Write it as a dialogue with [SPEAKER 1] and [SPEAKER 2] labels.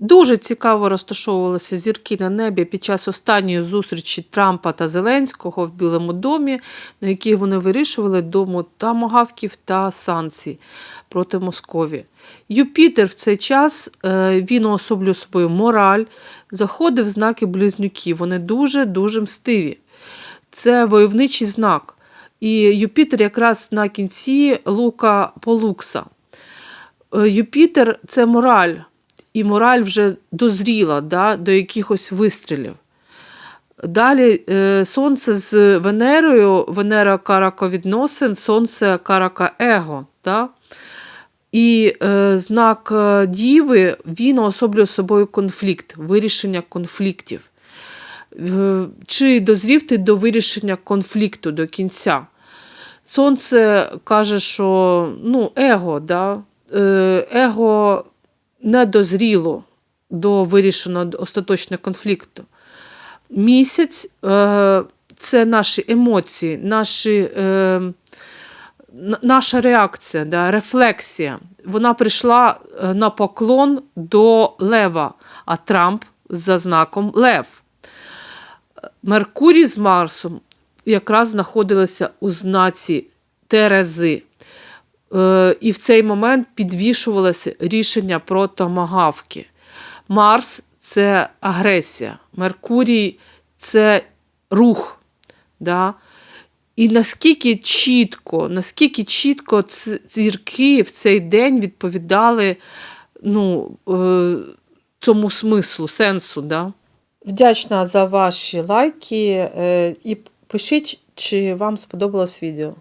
[SPEAKER 1] Дуже цікаво розташовувалися зірки на небі під час останньої зустрічі Трампа та Зеленського в Білому домі, на якій вони вирішували дому тамогавків та санкцій проти Москові. Юпітер в цей час е, він уособлює собою мораль, заходив в знаки близнюків. Вони дуже-дуже мстиві. Це войовничий знак. І Юпітер якраз на кінці лука полукса. Е, Юпітер це мораль, і мораль вже дозріла да, до якихось вистрілів. Далі е, Сонце з Венерою, Венера карака відносин, Сонце карака его. Да? І е, знак е, Діви він уособлює собою конфлікт, вирішення конфліктів. Чи дозрів ти до вирішення конфлікту до кінця? Сонце каже, що ну, его, да? е, его не дозріло до вирішеного остаточного конфлікту. Місяць е, це наші емоції, наші, е, наша реакція, да, рефлексія. Вона прийшла е, на поклон до Лева, а Трамп за знаком Лев. Меркурій з Марсом якраз знаходилися у знаці Терези. Е, і в цей момент підвішувалося рішення про томагавки. Марс це агресія, Меркурій це рух. Да? І наскільки чітко, наскільки чітко зірки в цей день відповідали ну, е, цьому смислу, сенсу. Да? Вдячна за ваші лайки е, і пишіть, чи вам сподобалось відео.